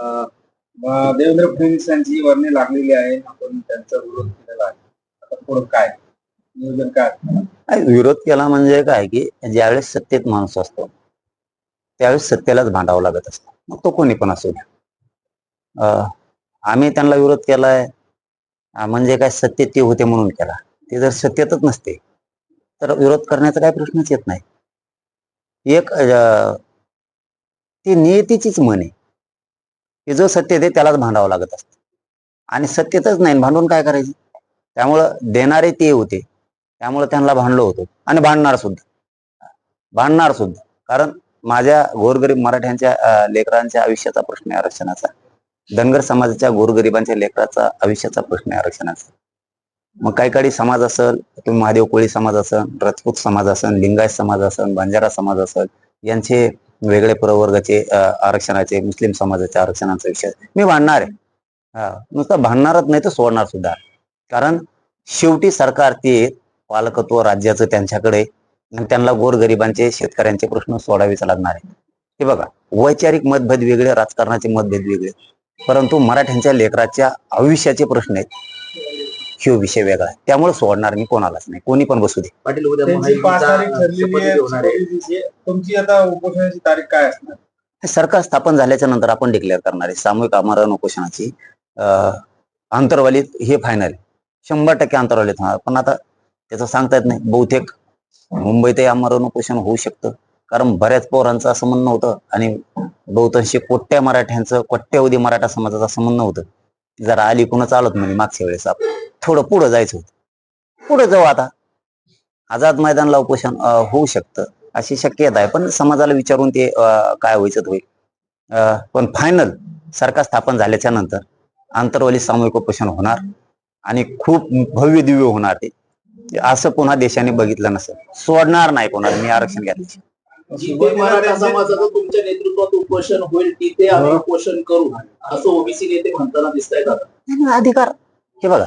देवेंद्र फडणवीस यांची वर्णी लागलेली आहे. आपण त्यांचा विरोध केलेला आहे. आता पुढे काय? नियोजन काय विरोध केला म्हणजे काय की ज्यावेळेस सत्तेत माणूस असतो त्यावेळेस सत्तेलाच भांडावं लागत असतं. मग तो कोणी पण असू द्या. आम्ही त्यांना विरोध केलाय. म्हणजे काय सत्य ते होते म्हणून केला. ते जर सत्यतच नसते तर विरोध करण्याचा काही प्रश्नच येत नाही. एक ती नियतीचीच म्हणे की जो सत्य दे त्यालाच भांडावं लागत असतं. आणि सत्यतच नाही भांडून काय करायचं? त्यामुळं देणारे ते होते. त्यामुळे त्यांना भांडलो होतो. आणि भांडणार सुद्धा. भांडणार सुद्धा. कारण माझ्या गोरगरीब मराठ्यांच्या लेकरांच्या आयुष्याचा प्रश्न आहे आरक्षणाचा. धनगर समाजाच्या गोरगरिबांच्या लेकराचा आयुष्याचा प्रश्न आहे आरक्षणाचा. मग काही काही समाज असेल तुम्ही महादेव कोळी समाज असेल राजपूत समाज असेल लिंगायत समाज असेल बंजारा समाज असेल यांचे वेगळे प्रवर्गाचे आरक्षणाचे मुस्लिम समाजाच्या आरक्षणाचा विषय. मी भांडणार. आहे हा नुसतं भांडणारच नाही तर सोडणार सुद्धा. कारण शेवटी सरकार ते पालकत्व राज्याचं त्यांच्याकडे त्यांना गोरगरिबांचे शेतकऱ्यांचे प्रश्न सोडावेच लागणार आहे हे बघा वैचारिक मतभेद वेगळे राजकारणाचे मतभेद वेगळे. परंतु मराठ्यांच्या लेकराच्या आयुष्याचे प्रश्न आहेत. ह्यो विषय वेगळा आहे. त्यामुळे सोडणार मी कोणालाच नाही. कोणी पण बसू दे. पाटील उद्या त्यांची पाच तारीख आहे. आहे. तुमची आता उपोषणाची तारीख काय असणार? हे सरकार स्थापन झाल्याच्यानंतर आपण डिक्लेअर करणार आहे. सामूहिक आमरण उपोषणाची अं, आंतरवालीत हे फायनल शंभर टक्के आंतरवालीत होणार. पण आता त्याचं सांगता येत नाही. बहुतेक मुंबईतही आमरण उपोषण होऊ शकतं. कारण बऱ्याच पोरांचं असं म्हणणं होतं आणि बहुतांशी कोट्या मराठ्यांचं कोट्यावधी मराठा समाजाचं असं म्हणणं होतं. की जरा आली कुणाच आलोत म्हणे मागच्या वेळेस आपण. थोडं पुढं जायचं होतं. पुढे जाऊ आता. आझाद मैदानला उपोषण होऊ शकतं अशी शक्यता आहे. पण समाजाला विचारून ते काय व्हायचं होईल. पण फायनल सरकार स्थापन झाल्याच्यानंतर आंतरवाली सामूहिक उपोषण होणार आणि खूप भव्य दिव्य होणार ते. असं पुन्हा देशाने बघितलं नसेल. सोडणार नाही कोणाला. मी आरक्षण घेतलं. समाजाचं तुमच्या नेतृत्वात उपोषण होईल तिथे आम्ही उपोषण करू असं ओबीसी नेते म्हणताना दिसत आहेत अधिकार. हे बघा.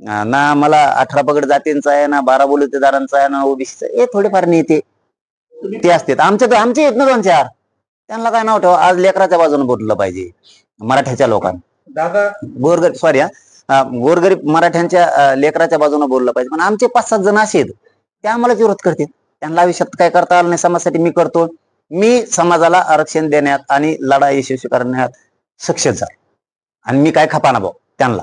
ना मला अठरा पगड जातींचा आहे ना बारा बलुतेदारांचा आहे ना ओबीसीचा हे थोडेफार नेते ते. असतात आमचे तर आमचे आहेत ना दोन चार. त्यांना काय नाव ठेवा आज लेकराच्या बाजूने बोललं पाहिजे. मराठ्याच्या लोकांना. दादा? गोरगरीब सॉरी हा. गोरगरीब मराठ्यांच्या लेकराच्या बाजूने बोललं पाहिजे. पण आमचे पाच सात जण असे आहेत. ते आम्हाला विरोध करतात त्यांना आयुष्यात काय करता आलं नाही समाजासाठी मी करतो. मी समाजाला आरक्षण देण्यात आणि लढा यशस्वी करण्यात सक्षम झालो. आणि मी काय खपाना भाऊ? त्यांना.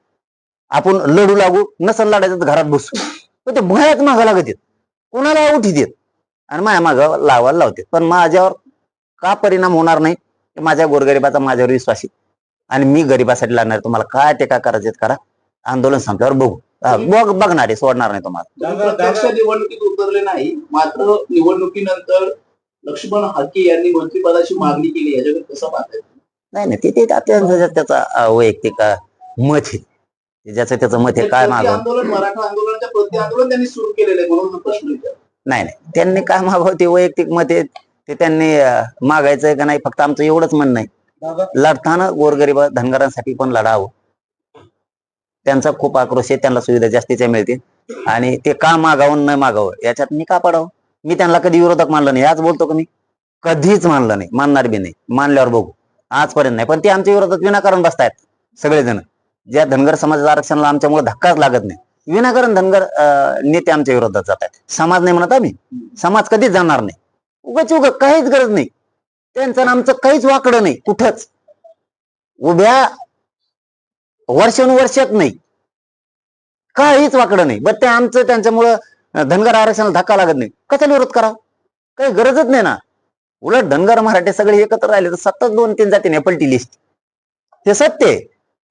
आपण लढू लागू नसन लढायचं तर घरात बसू. पण ते भयात मागं लागत आहेत. कोणाला उठी देत? आणि माझ्या मागं लावायला लावते पण माझ्यावर का परिणाम होणार नाही? ते माझ्या गोरगरिबाचा माझ्यावर विश्वास आहे. आणि मी गरिबासाठी लढणार आहे. तुम्हाला काय टेका करायचे करा. आंदोलन संपल्यावर बघू. हा, बघ बघणार आहे. सोडणार नाही तुम्हाला. निवडणुकीत उतरले नाही. मात्र निवडणुकीनंतर लक्ष्मण हाके यांनी मंत्रिपदाची मागणी केली. याच्याकडे कसं पाहताय? नाही नाही. ते- ते त्याचा वैयक्तिक मत आहे. ते ज्याचं त्याचं मत आहे काय प्रति मागव आंदोलन मराठा आंदोलनाच्या प्रति आंदोलन त्यांनी सुरू केलेलं आहे म्हणून प्रश्न विचारला. नाही नाही. त्यांनी काय मागावं ते वैयक्तिक मत आहे. ते त्यांनी मागायचंय का नाही? फक्त आमचं एवढंच म्हणणं आहे. लढताना गोरगरीब धनगरांसाठी पण लढावं. त्यांचा खूप आक्रोश आहे. त्यांना सुविधा जास्तीच्या मिळतील. आणि ते का मागावं न मागावं? याच्यात मी का पडावं? मी त्यांना कधी विरोधक मानलं नाही. आज बोलतो का मी? कधीच मानलं नाही. मानणार बी नाही. मानल्यावर बघू. आजपर्यंत नाही. पण ते आमच्या विरोधात विनाकारण बसतायत. सगळेजण. ज्या धनगर समाजाच्या आरक्षणाला आमच्यामुळे धक्काच लागत नाही. विनाकारण धनगर नेते आमच्या विरोधात जात आहेत. समाज नाही म्हणत आम्ही. समाज कधीच जाणार नाही. उगाच उग काहीच गरज नाही. त्यांचं आमचं काहीच वाकडं नाही. कुठंच. उभ्या वर्षानुवर्षात नाही. काहीच वाकडं नाही. बट ते आमचं त्यांच्यामुळं धनगर आरक्षणाला धक्का लागत नाही. कशाला विरोध करा काही गरजच नाही ना. उलट धनगर मराठे सगळे एकत्र राहिले तर सतत दोन तीन जाती पलटी लिस्ट. हे सत्य आहे.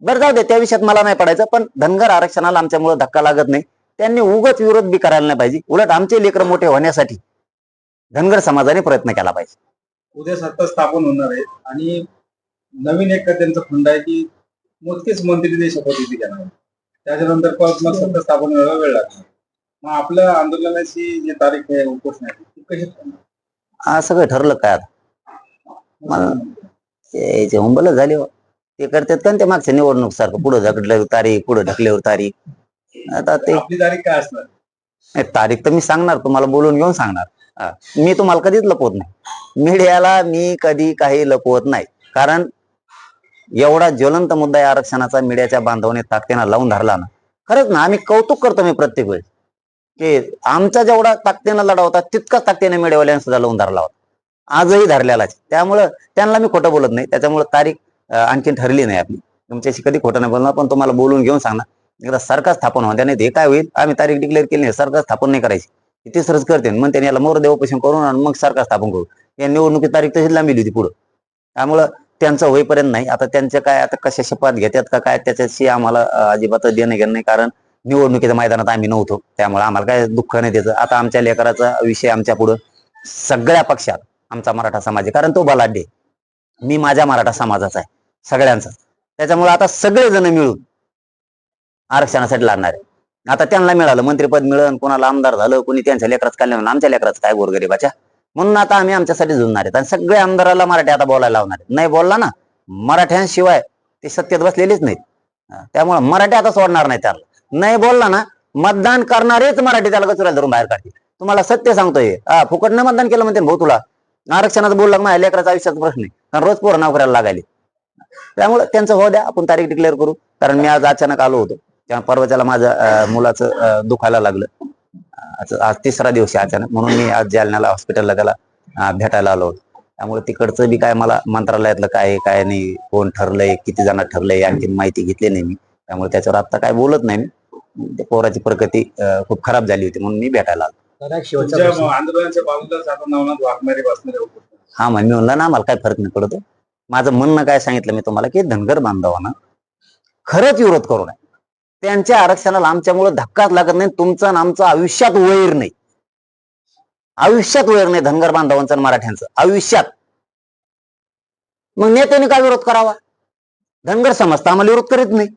बरं जाऊ दे त्या विषयात मला नाही पडायचं पण धनगर आरक्षणाला आमच्यामुळे धक्का लागत नाही त्यांनी उगच विरोध बी करायला नाही पाहिजे उलट आमचे लेकर मोठे होण्यासाठी धनगर समाजाने प्रयत्न केला पाहिजे उद्या सत्ता स्थापन होणार आहे आणि नवीन एक त्यांचा फंड आहे की मोजकेच मंत्री ते शपथविधी घेणार आहे. त्याच्यानंतर परत मग सत्ता स्थापन व्हायला वेळ लागणार मग आपल्या आंदोलनाची जी तारीख आहे उपोषणाची ती कशी? आज सगळं ठरलं काय आता मला- झाले हो. ते करतात का? न ते मागच्या निवडणूक सारखं पुढे ढकलल्यावर तारीख पुढे ढकल्यावर तारीख. आता ते आपली तारीख काय असणार? नाही, तारीख तर मी सांगणार तुम्हाला बोलून घेऊन सांगणार. हा. मी तुम्हाला कधीच लपवत नाही. मीडियाला मी कधी काही लपवत नाही. कारण एवढा ज्वलंत मुद्दा आहे आरक्षणाचा मीडियाच्या बांधवने ताकदीनं लावून धरला ना. खरंच ना आम्ही कौतुक करतो मी प्रत्येक वेळेस. की आमचा जेवढा ताकदीनं लढा होता तितकाच ताकदीने मीडियावाल्यांनी सुद्धा लावून धरला होता. आजही धरलेलाच त्यामुळं त्यांना मी खोटं बोलत नाही. त्याच्यामुळे तारीख आणखीन ठरली नाही आपली. तुमच्याशी कधी खोटं नाही बोलणार पण तुम्हाला बोलून घेऊन सांगणार. एकदा सरकार स्थापन होऊन त्याने हे काय होईल? आम्ही तारीख डिक्लेअर केली नाही सरकार स्थापन नाही करायची. ते तिसरंच करते मग त्यांनी याला मोर देवपोषण करून आणि मग सरकार स्थापन करू. या निवडणुकी तारीख तशीच लांबली होती पुढं. त्यामुळं त्यांचं होईपर्यंत नाही. आता त्यांच्या काय आता कशा शपथ घेतात का काय त्याच्याशी आम्हाला अजिबात देणं घेणं नाही. कारण निवडणुकीच्या मैदानात आम्ही नव्हतो. त्यामुळे आम्हाला काय दुःख नाही त्याचं. आता आमच्या लेकराचा विषय आमच्या पुढं. सगळ्या पक्षात आमचा मराठा समाज आहे. कारण तो बलाढ्य मी माझ्या मराठा समाजाचा आहे. सगळ्यांचा. त्याच्यामुळे आता सगळेजण मिळून आरक्षणासाठी लढणार आहे. आता त्यांना मिळालं मंत्रीपद मिळलं कोणाला आमदार झालं कोणी त्यांच्या लेकरात कल्याण आमच्या लेकरात काय गोरगरीबाच्या? म्हणून आता आम्ही आमच्यासाठी झुंजणार आहेत. आणि सगळ्या आमदाराला मराठी आता बोलायला लावणार आहेत. नाही बोलला ना मराठ्यांशिवाय ते सत्तेत बसलेलेच नाहीत. त्यामुळे मराठी आता सोडणार नाही त्याला नाही बोलला ना मतदान करणारेच मराठी त्याला गचुऱ्याला धरून बाहेर काढतील. तुम्हाला सत्य सांगतोय. हा फुकटनं मतदान केलं म्हणते भाऊ तुला. आरक्षणाचं बोलला माझ्या लेकराचा आयुष्याचा प्रश्न आहे. कारण रोज पोरं नोकऱ्याला लागायला लागायले त्यामुळे त्यांचं हो द्या आपण तारीख डिक्लेअर करू. कारण मी आज अचानक आलो होतो. त्या परवाच्याला माझ्या मुलाचं दुखायला लागलं. आज तिसरा दिवस आहे अचानक. म्हणून मी आज जालन्याला हॉस्पिटलला त्याला भेटायला आलो होतो. त्यामुळे तिकडचं बी काय मला मंत्रालयातलं काय काय नाही कोण ठरलंय किती जण ठरलंय आणखी माहिती घेतली नाही मी. त्यामुळे त्याच्यावर आता काय बोलत नाही मी. पोराची प्रगती खूप खराब झाली होती. म्हणून मी भेटायला आलो. हा मग मी म्हणलं ना मला काय फरक नाही पडतो माझं म्हणणं काय सांगितलं मी तुम्हाला की धनगर बांधवांना खरंच विरोध करू नये. त्यांच्या आरक्षणाला आमच्यामुळे धक्काच लागत नाही तुमचं आमचं आयुष्यात वैर नाही. आयुष्यात वैर नाही धनगर बांधवांचं आणि मराठ्यांचं आयुष्यात. मग नेत्याने काय विरोध करावा? धनगर समाज तर आम्हाला विरोध करीत नाही.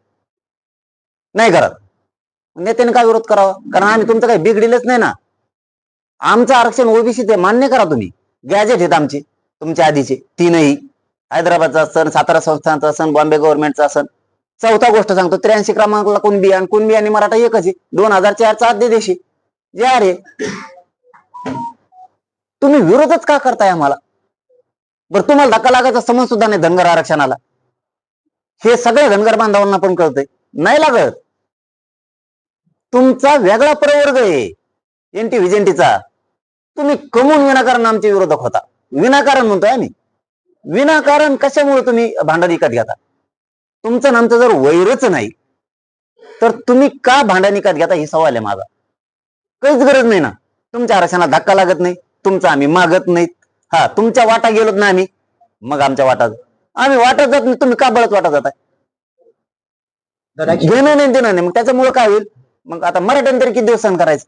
नाही करत. नेत्याने काय विरोध करावा? कारण आम्ही तुमचं काही बिघडिलच नाही ना. आमचं आरक्षण ओबीसीच आहे मान्य करा तुम्ही. गॅजेट आहेत आमचे तुमच्या आधीचे तीनही. हैदराबादचा असन सातारा संस्थानचा असन बॉम्बे गव्हर्नमेंटचा असन चौथा गोष्ट सांगतो त्र्याऐंशी क्रमांकाला कुणबी आणि कुणबी आणि मराठा एकच आहे. दोन हजार चारचा देशी जे अरे तुम्ही विरोधच का करताय आम्हाला? बरं तुम्हाला धक्का लागायचा समज सुद्धा नाही धनगर आरक्षणाला. हे सगळ्या धनगर बांधवांना पण कळतंय. नाही लागत. तुमचा वेगळा प्रवर्ग आहे एनटी व्हिजेंटीचा तुम्ही कमवून विनाकारण आमचे विरोधक होता. विनाकारण म्हणतोय आम्ही. विनाकारण कशामुळे तुम्ही भांडण विकत घेता? तुमचं आणि आमचं जर वैरच नाही तर तुम्ही का भांडण विकत घेता ही सवाल आहे माझा. काहीच गरज नाही ना. तुमच्या आरक्षणाला धक्का लागत नाही तुमचं आम्ही मागत नाहीत. हा तुमच्या वाटा गेलोत ना आम्ही. मग आमच्या वाटात आम्ही वाटत जात नाही तुम्ही का बळत वाटत जाताय? घेणं नाही देणं नाही. मग त्याच्यामुळे काय होईल? मग आता मराठ्यानं तरी किती दिवस सहन करायचं?